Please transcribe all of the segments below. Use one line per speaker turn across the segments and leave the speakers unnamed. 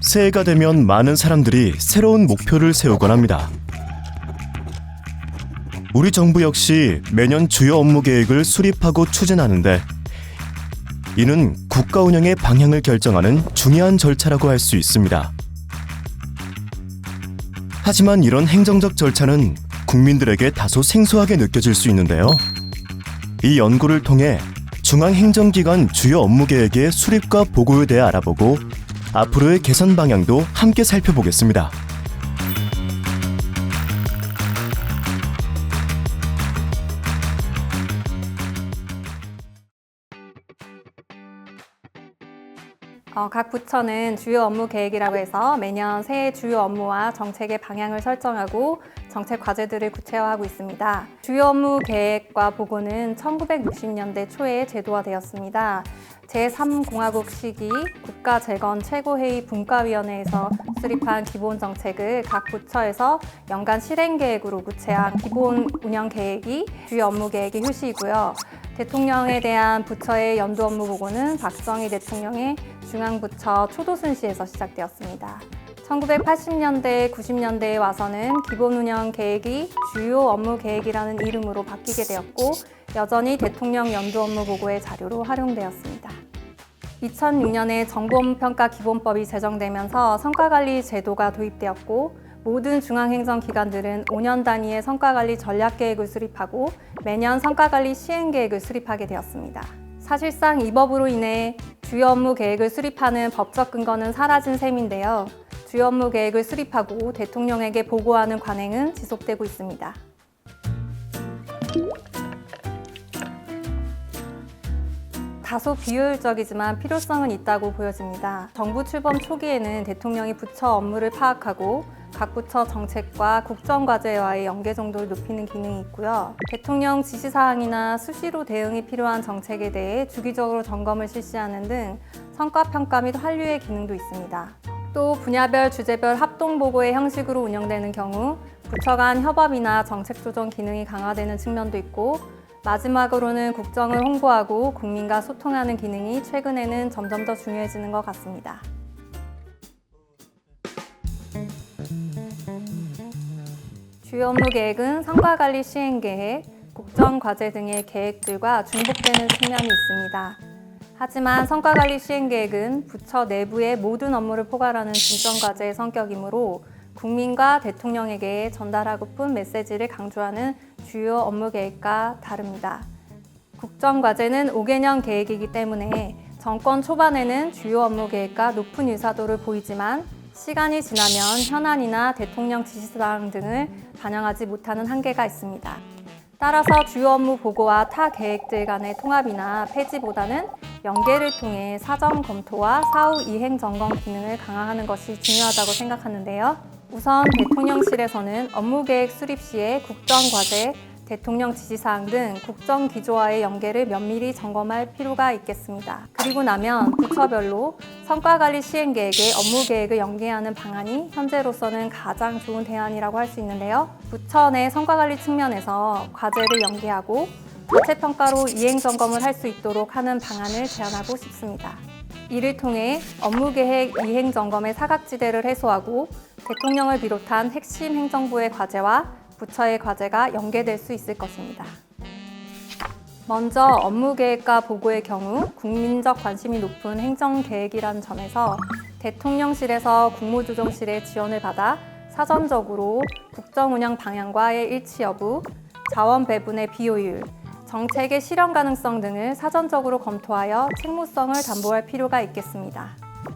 새해가 되면 많은 사람들이 새로운 목표를 세우곤 합니다. 우리 정부 역시 매년 주요 업무 계획을 수립하고 추진하는데 이는 국가 운영의 방향을 결정하는 중요한 절차라고 할 수 있습니다. 하지만 이런 행정적 절차는 국민들에게 다소 생소하게 느껴질 수 있는데요. 이 연구를 통해 중앙행정기관 주요 업무 계획의 수립과 보고에 대해 알아보고 앞으로의 개선 방향도 함께 살펴보겠습니다.
어, 각 부처는 주요 업무 계획이라고 해서 매년 새해 주요 업무와 정책의 방향을 설정하고 정책 과제들을 구체화하고 있습니다. 주요 업무 계획과 보고는 1960년대 초에 제도화되었습니다. 제3공화국 시기 국가재건 최고회의 분과위원회에서 수립한 기본 정책을 각 부처에서 연간 실행 계획으로 구체화한 기본 운영 계획이 주요 업무 계획의 효시이고요. 대통령에 대한 부처의 연도 업무 보고는 박정희 대통령의 중앙부처 초도순시에서 시작되었습니다. 1980년대, 90년대에 와서는 기본 운영 계획이 주요 업무 계획이라는 이름으로 바뀌게 되었고 여전히 대통령 연도 업무 보고의 자료로 활용되었습니다. 2006년에 정보평가 기본법이 제정되면서 성과관리 제도가 도입되었고 모든 중앙행정기관들은 5년 단위의 성과관리 전략계획을 수립하고 매년 성과관리 시행계획을 수립하게 되었습니다. 사실상 이 법으로 인해 주요 업무 계획을 수립하는 법적 근거는 사라진 셈인데요. 주요 업무 계획을 수립하고 대통령에게 보고하는 관행은 지속되고 있습니다. 다소 비효율적이지만 필요성은 있다고 보여집니다. 정부 출범 초기에는 대통령이 부처 업무를 파악하고 각 부처 정책과 국정과제와의 연계 정도를 높이는 기능이 있고요. 대통령 지시사항이나 수시로 대응이 필요한 정책에 대해 주기적으로 점검을 실시하는 등 성과평가 및 한류의 기능도 있습니다. 또 분야별 주제별 합동 보고의 형식으로 운영되는 경우 부처 간 협업이나 정책 조정 기능이 강화되는 측면도 있고 마지막으로는 국정을 홍보하고 국민과 소통하는 기능이 최근에는 점점 더 중요해지는 것 같습니다. 주요 업무 계획은 성과 관리 시행 계획, 국정 과제 등의 계획들과 중복되는 측면이 있습니다. 하지만 성과관리 시행계획은 부처 내부의 모든 업무를 포괄하는 중점과제의 성격이므로 국민과 대통령에게 전달하고픈 메시지를 강조하는 주요 업무 계획과 다릅니다. 국정과제는 5개년 계획이기 때문에 정권 초반에는 주요 업무 계획과 높은 유사도를 보이지만 시간이 지나면 현안이나 대통령 지시사항 등을 반영하지 못하는 한계가 있습니다. 따라서 주요 업무 보고와 타 계획들 간의 통합이나 폐지보다는 연계를 통해 사전 검토와 사후 이행 점검 기능을 강화하는 것이 중요하다고 생각하는데요. 우선 대통령실에서는 업무 계획 수립 시에 국정 과제, 대통령 지시사항 등 국정 기조와의 연계를 면밀히 점검할 필요가 있겠습니다. 그리고 나면 부처별로 성과관리 시행 계획에 업무 계획을 연계하는 방안이 현재로서는 가장 좋은 대안이라고 할 수 있는데요. 부처 내 성과관리 측면에서 과제를 연계하고 자체 평가로 이행 점검을 할 수 있도록 하는 방안을 제안하고 싶습니다. 이를 통해 업무 계획 이행 점검의 사각지대를 해소하고 대통령을 비롯한 핵심 행정부의 과제와 부처의 과제가 연계될 수 있을 것입니다. 먼저 업무 계획과 보고의 경우 국민적 관심이 높은 행정 계획이라는 점에서 대통령실에서 국무조정실의 지원을 받아 사전적으로 국정 운영 방향과의 일치 여부, 자원 배분의 비효율, 정책의 실현 가능성 등을 사전적으로 검토하여 책무성을 담보할 필요가 있겠습니다.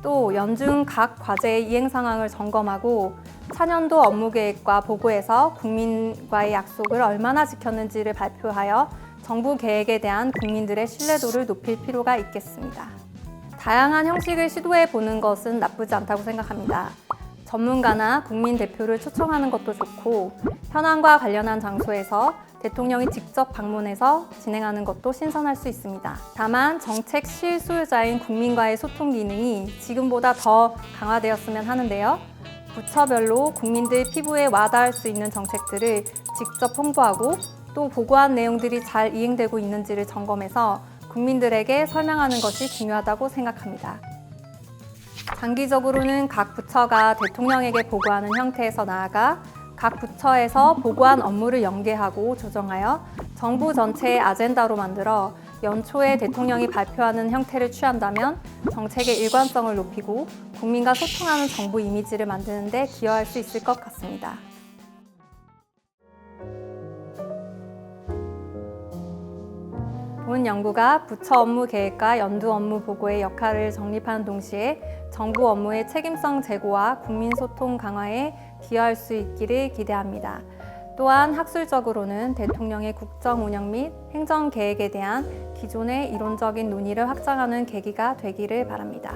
또 연중 각 과제의 이행 상황을 점검하고 차년도 업무 계획과 보고에서 국민과의 약속을 얼마나 지켰는지를 발표하여 정부 계획에 대한 국민들의 신뢰도를 높일 필요가 있겠습니다. 다양한 형식을 시도해 보는 것은 나쁘지 않다고 생각합니다. 전문가나 국민 대표를 초청하는 것도 좋고 현안과 관련한 장소에서 대통령이 직접 방문해서 진행하는 것도 신선할 수 있습니다. 다만 정책 실수요자인 국민과의 소통 기능이 지금보다 더 강화되었으면 하는데요. 부처별로 국민들 피부에 와닿을 수 있는 정책들을 직접 홍보하고 또 보고한 내용들이 잘 이행되고 있는지를 점검해서 국민들에게 설명하는 것이 중요하다고 생각합니다. 장기적으로는 각 부처가 대통령에게 보고하는 형태에서 나아가 각 부처에서 보고한 업무를 연계하고 조정하여 정부 전체의 아젠다로 만들어 연초에 대통령이 발표하는 형태를 취한다면 정책의 일관성을 높이고 국민과 소통하는 정부 이미지를 만드는 데 기여할 수 있을 것 같습니다. 본 연구가 부처 업무 계획과 연두 업무 보고의 역할을 정립하는 동시에 정부 업무의 책임성 제고와 국민 소통 강화에 기여할 수 있기를 기대합니다. 또한 학술적으로는 대통령의 국정 운영 및 행정 계획에 대한 기존의 이론적인 논의를 확장하는 계기가 되기를 바랍니다.